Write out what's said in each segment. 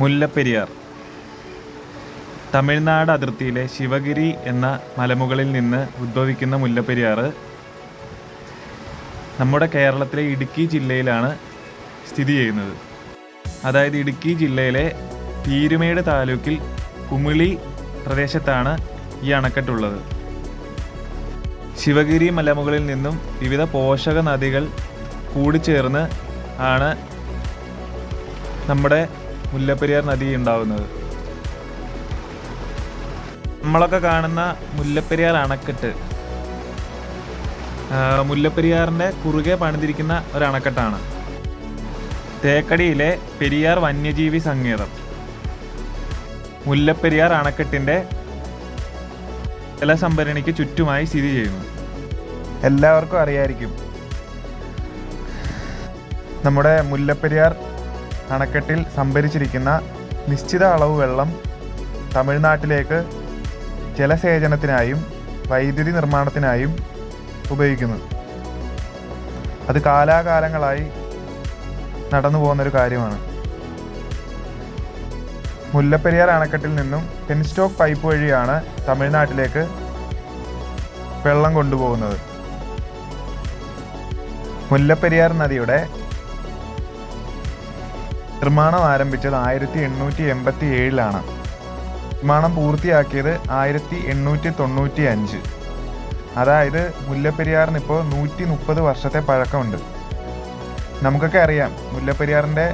മുല്ലപ്പെരിയാർ. തമിഴ്നാട് അതിർത്തിയിലെ ശിവഗിരി എന്ന മലമുകളിൽ നിന്ന് ഉദ്ഭവിക്കുന്ന മുല്ലപ്പെരിയാർ നമ്മുടെ കേരളത്തിലെ ഇടുക്കി ജില്ലയിലാണ് സ്ഥിതി ചെയ്യുന്നത്. അതായത് ഇടുക്കി ജില്ലയിലെ പീരുമേട് താലൂക്കിൽ കുമിളി പ്രദേശത്താണ് ഈ അണക്കെട്ടുള്ളത്. ശിവഗിരി മലമുകളിൽ നിന്നും വിവിധ പോഷക നദികൾ കൂടിച്ചേർന്ന് ആണ് നമ്മുടെ മുല്ലപ്പെരിയാർ നദി ഉണ്ടാവുന്നത്. നമ്മളൊക്കെ കാണുന്ന മുല്ലപ്പെരിയാർ അണക്കെട്ട്. മുല്ലപ്പെരിയാറിന്റെ കുറുകെ പണിതിരിക്കുന്ന ഒരു അണക്കെട്ടാണ്. തേക്കടിയിലെ പെരിയാർ വന്യജീവി സങ്കേതം. മുല്ലപ്പെരിയാർ അണക്കെട്ടിന്റെ ജലസംഭരണിക്ക് ചുറ്റുമായി സ്ഥിതി ചെയ്യുന്നു. എല്ലാവർക്കും അറിയായിരിക്കും. നമ്മുടെ മുല്ലപ്പെരിയാർ അണക്കെട്ടിൽ സംഭരിച്ചിരിക്കുന്ന നിശ്ചിത അളവ് വെള്ളം തമിഴ്നാട്ടിലേക്ക് ജലസേചനത്തിനായും വൈദ്യുതി നിർമ്മാണത്തിനായും ഉപയോഗിക്കുന്നു. അത് കാലാകാലങ്ങളായി നടന്നു പോകുന്നൊരു കാര്യമാണ്. മുല്ലപ്പെരിയാർ അണക്കെട്ടിൽ നിന്നും പെൻസ്റ്റോക്ക് പൈപ്പ് വഴിയാണ് തമിഴ്നാട്ടിലേക്ക് വെള്ളം കൊണ്ടുപോകുന്നത്. മുല്ലപ്പെരിയാർ നദിയുടെ നിർമ്മാണം ആരംഭിച്ചത് ആയിരത്തി എണ്ണൂറ്റി എൺപത്തി ഏഴിലാണ് നിർമ്മാണം പൂർത്തിയാക്കിയത് ആയിരത്തി എണ്ണൂറ്റി തൊണ്ണൂറ്റി അഞ്ച് അതായത് മുല്ലപ്പെരിയാറിന് ഇപ്പോൾ നൂറ്റി മുപ്പത് വർഷത്തെ പഴക്കമുണ്ട്. നമുക്കൊക്കെ അറിയാം മുല്ലപ്പെരിയാറിന്റെ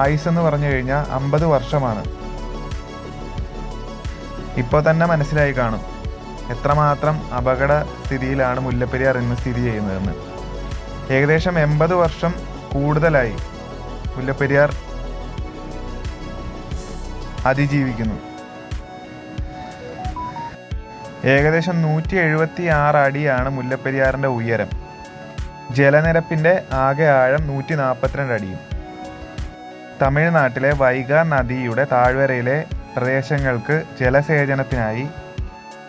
ആയുസ് എന്ന് പറഞ്ഞു കഴിഞ്ഞാൽ അമ്പത് വർഷമാണ്. ഇപ്പോൾ തന്നെ മനസ്സിലായി കാണും എത്രമാത്രം അപകട സ്ഥിതിയിലാണ് മുല്ലപ്പെരിയാർ ഇന്ന് സ്ഥിതി ചെയ്യുന്നതെന്ന്. ഏകദേശം എൺപത് വർഷം കൂടുതലായി മുല്ലപ്പെരിയാർ അതിജീവിക്കുന്നു. ഏകദേശം നൂറ്റി എഴുപത്തി ആറ് അടിയാണ് മുല്ലപ്പെരിയാറിന്റെ ഉയരം. ജലനിരപ്പിന്റെ ആകെ ആഴം നൂറ്റി നാൽപ്പത്തിരണ്ട് അടിയും. തമിഴ്നാട്ടിലെ വൈഗ നദിയുടെ താഴ്വരയിലെ പ്രദേശങ്ങൾക്ക് ജലസേചനത്തിനായി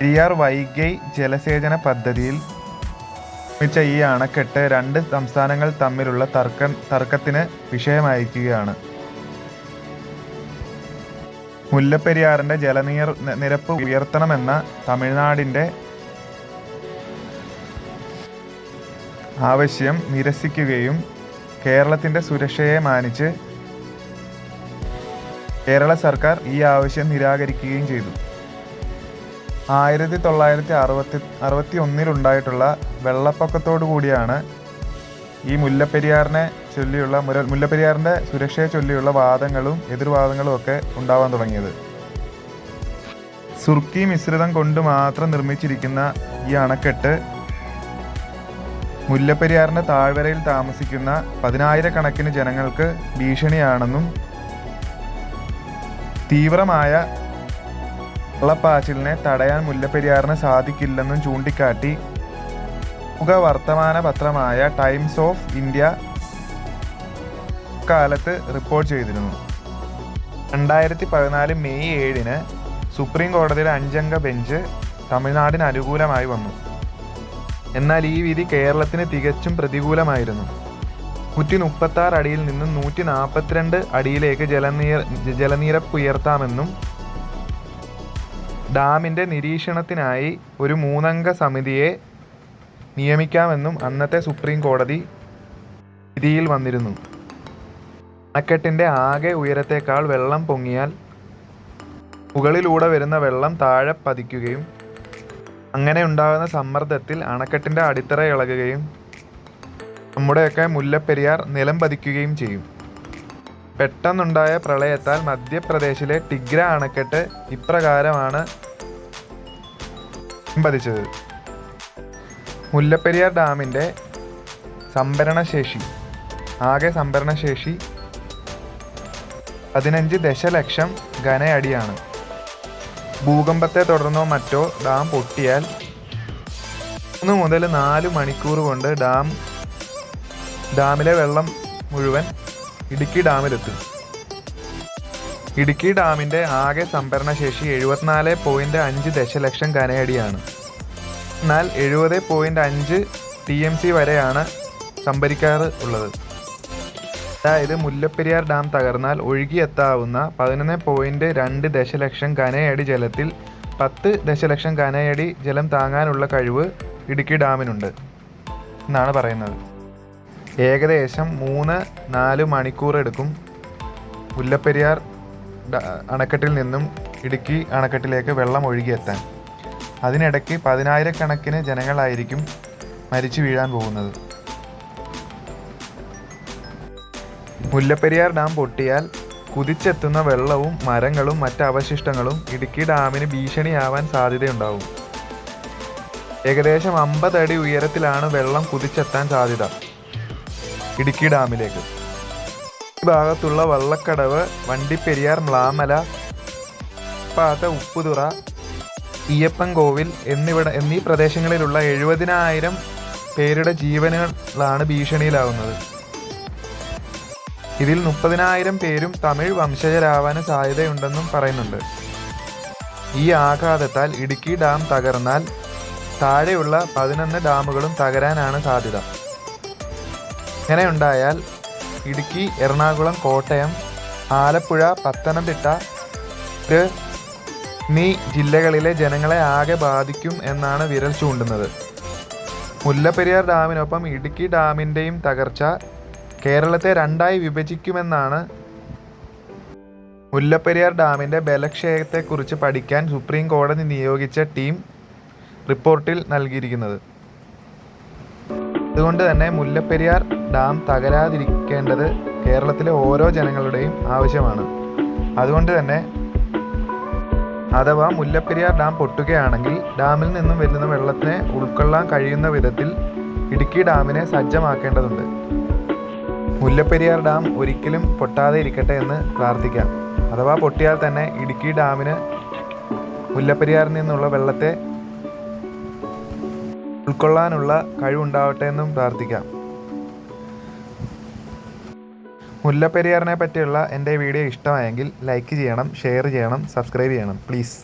പെരിയാർ വൈഗൈ ജലസേചന പദ്ധതിയിൽ നിർമ്മിച്ച ഈ അണക്കെട്ട് രണ്ട് സംസ്ഥാനങ്ങൾ തമ്മിലുള്ള തർക്കം തർക്കത്തിന് വിഷയമായിരിക്കുകയാണ്. മുല്ലപ്പെരിയാറിന്റെ ജലനീർ നിരപ്പ് ഉയർത്തണമെന്ന തമിഴ്നാടിന്റെ ആവശ്യം നിരസിക്കുകയും കേരളത്തിന്റെ സുരക്ഷയെ മാനിച്ച് കേരള സർക്കാർ ഈ ആവശ്യം നിരാകരിക്കുകയും ചെയ്തു. ആയിരത്തി തൊള്ളായിരത്തി അറുപത്തി അറുപത്തി ഒന്നിലുണ്ടായിട്ടുള്ള വെള്ളപ്പൊക്കത്തോടു കൂടിയാണ് ഈ മുല്ലപ്പെരിയാറിനെ ചൊല്ലിയുള്ള മുര- മുല്ലപ്പെരിയാറിന്റെ സുരക്ഷയെ ചൊല്ലിയുള്ള വാദങ്ങളും എതിർവാദങ്ങളും ഒക്കെ ഉണ്ടാവാൻ തുടങ്ങിയത്. സുർക്കി മിശ്രിതം കൊണ്ട് മാത്രം നിർമ്മിച്ചിരിക്കുന്ന ഈ അണക്കെട്ട് മുല്ലപ്പെരിയാറിന്റെ താഴ്വരയിൽ താമസിക്കുന്ന പതിനായിരക്കണക്കിന് ജനങ്ങൾക്ക് ഭീഷണിയാണെന്നും തീവ്രമായ വെള്ളപ്പാച്ചിലിനെ തടയാൻ മുല്ലപ്പെരിയാറിന് സാധിക്കില്ലെന്നും ചൂണ്ടിക്കാട്ടി. മുഖ വർത്തമാന പത്രമായ ടൈംസ് ഓഫ് ഇന്ത്യ കാലത്ത് റിപ്പോർട്ട് ചെയ്തിരുന്നു. രണ്ടായിരത്തി പതിനാല് മെയ് ഏഴിന് സുപ്രീം കോടതിയുടെ അഞ്ചംഗ ബെഞ്ച് തമിഴ്നാടിന് അനുകൂലമായി വന്നു. എന്നാൽ ഈ വിധി കേരളത്തിന് തികച്ചും പ്രതികൂലമായിരുന്നു. നൂറ്റി മുപ്പത്തി ആറ് അടിയിൽ നിന്ന് നൂറ്റി നാൽപ്പത്തിരണ്ട് അടിയിലേക്ക് ജലനീർ ജലനിരപ്പ് ഉയർത്താമെന്നും ഡാമിന്റെ നിരീക്ഷണത്തിനായി ഒരു മൂന്നംഗ സമിതിയെ നിയമിക്കാമെന്നും അന്നത്തെ സുപ്രീം കോടതി വിധിയിൽ വന്നിരുന്നു. അണക്കെട്ടിന്റെ ആകെ ഉയരത്തേക്കാൾ വെള്ളം പൊങ്ങിയാൽ മുകളിലൂടെ വരുന്ന വെള്ളം താഴെ പതിക്കുകയും അങ്ങനെ ഉണ്ടാകുന്ന സമ്മർദ്ദത്തിൽ അണക്കെട്ടിന്റെ അടിത്തറ ഇളകുകയും നമ്മുടെയൊക്കെ മുല്ലപ്പെരിയാർ നിലം പതിക്കുകയും ചെയ്യും. പെട്ടെന്നുണ്ടായ പ്രളയത്താൽ മധ്യപ്രദേശിലെ ടിഗ്ര അണക്കെട്ട് ഇപ്രകാരമാണ് പതിച്ചത്. മുല്ലപ്പെരിയാർ ഡാമിന്റെ സംഭരണശേഷി ആകെ സംഭരണശേഷി പതിനഞ്ച് ദശലക്ഷം ഘനയടിയാണ്. ഭൂകമ്പത്തെ തുടർന്നോ മറ്റോ ഡാം പൊട്ടിയാൽ മൂന്ന് മുതൽ നാല് മണിക്കൂർ കൊണ്ട് ഡാം ഡാമിലെ വെള്ളം മുഴുവൻ ഇടുക്കി ഡാമിലെത്തും. ഇടുക്കി ഡാമിന്റെ ആകെ സംഭരണശേഷി എഴുപത്തിനാല് പോയിന്റ് അഞ്ച് ദശലക്ഷം ഘനയടിയാണ്. എന്നാൽ എഴുപത് പോയിന്റ് അഞ്ച് ടി എം സി വരെയാണ് സംഭരിക്കാറ് ഉള്ളത്. അതായത് മുല്ലപ്പെരിയാർ ഡാം തകർന്നാൽ ഒഴുകിയെത്താവുന്ന പതിനൊന്ന് പോയിന്റ് രണ്ട് ദശലക്ഷം കനയടി ജലത്തിൽ പത്ത് ദശലക്ഷം കനയടി ജലം താങ്ങാനുള്ള കഴിവ് ഇടുക്കി ഡാമിനുണ്ട് എന്നാണ് പറയുന്നത്. ഏകദേശം മൂന്ന് നാല് മണിക്കൂർ എടുക്കും മുല്ലപ്പെരിയാർ അണക്കെട്ടിൽ നിന്നും ഇടുക്കി അണക്കെട്ടിലേക്ക് വെള്ളം ഒഴുകിയെത്താൻ. അതിനിടയ്ക്ക് പതിനായിരക്കണക്കിന് ജനങ്ങളായിരിക്കും മരിച്ചു വീഴാൻ പോകുന്നത്. മുല്ലപ്പെരിയാർ ഡാം പൊട്ടിയാൽ കുതിച്ചെത്തുന്ന വെള്ളവും മരങ്ങളും മറ്റ് അവശിഷ്ടങ്ങളും ഇടുക്കി ഡാമിന് ഭീഷണിയാവാൻ സാധ്യതയുണ്ടാവും. ഏകദേശം അമ്പത് അടി ഉയരത്തിലാണ് വെള്ളം കുതിച്ചെത്താൻ സാധ്യത ഇടുക്കി ഡാമിലേക്ക്. ഈ ഭാഗത്തുള്ള വള്ളക്കടവ് വണ്ടിപ്പെരിയാർ മ്ലാമല പാത്ത ഉപ്പുതുറ ഈയപ്പൻകോവിൽ എന്നിവിട എന്നീ പ്രദേശങ്ങളിലുള്ള എഴുപതിനായിരം പേരുടെ ജീവനുകളാണ് ഭീഷണിയിലാവുന്നത്. ഇതിൽ മുപ്പതിനായിരം പേരും തമിഴ് വംശജരാവാന് സാധ്യതയുണ്ടെന്നും പറയുന്നുണ്ട്. ഈ ആഘാതത്താൽ ഇടുക്കി ഡാം തകർന്നാൽ താഴെയുള്ള പതിനൊന്ന് ഡാമുകളും തകരാനാണ് സാധ്യത. ഇങ്ങനെയുണ്ടായാൽ ഇടുക്കി എറണാകുളം കോട്ടയം ആലപ്പുഴ പത്തനംതിട്ട നീ ജില്ലകളിലെ ജനങ്ങളെ ആകെ ബാധിക്കും എന്നാണ് വിരൽ ചൂണ്ടുന്നത്. മുല്ലപ്പെരിയാർ ഡാമിനൊപ്പം ഇടുക്കി ഡാമിന്റെയും തകർച്ച കേരളത്തെ രണ്ടായി വിഭജിക്കുമെന്നാണ് മുല്ലപ്പെരിയാർ ഡാമിന്റെ ബലക്ഷയത്തെക്കുറിച്ച് പഠിക്കാൻ സുപ്രീം കോടതി നിയോഗിച്ച ടീം റിപ്പോർട്ടിൽ നൽകിയിരിക്കുന്നത്. അതുകൊണ്ട് തന്നെ മുല്ലപ്പെരിയാർ ഡാം തകരാതിരിക്കേണ്ടത് കേരളത്തിലെ ഓരോ ജനങ്ങളുടെയും ആവശ്യമാണ്. അതുകൊണ്ട് തന്നെ അഥവാ മുല്ലപ്പെരിയാർ ഡാം പൊട്ടുകയാണെങ്കിൽ ഡാമിൽ നിന്നും വരുന്ന വെള്ളത്തിനെ ഉൾക്കൊള്ളാൻ കഴിയുന്ന വിധത്തിൽ ഇടുക്കി ഡാമിനെ സജ്ജമാക്കേണ്ടതുണ്ട്. മുല്ലപ്പെരിയാർ ഡാം ഒരിക്കലും പൊട്ടാതെ ഇരിക്കട്ടെ എന്ന് പ്രാർത്ഥിക്കാം. അഥവാ പൊട്ടിയാൽ തന്നെ ഇടുക്കി ഡാമിന് മുല്ലപ്പെരിയാറിൽ നിന്നുള്ള വെള്ളത്തെ ഉൾക്കൊള്ളാനുള്ള കഴിവുണ്ടാവട്ടെ എന്നും പ്രാർത്ഥിക്കാം. മുല്ലപ്പെരിയാറിനെ പറ്റിയുള്ള എന്റെ വീഡിയോ ഇഷ്ടമായെങ്കിൽ ലൈക്ക് ചെയ്യണം ഷെയർ ചെയ്യണം സബ്സ്ക്രൈബ് ചെയ്യണം പ്ലീസ്.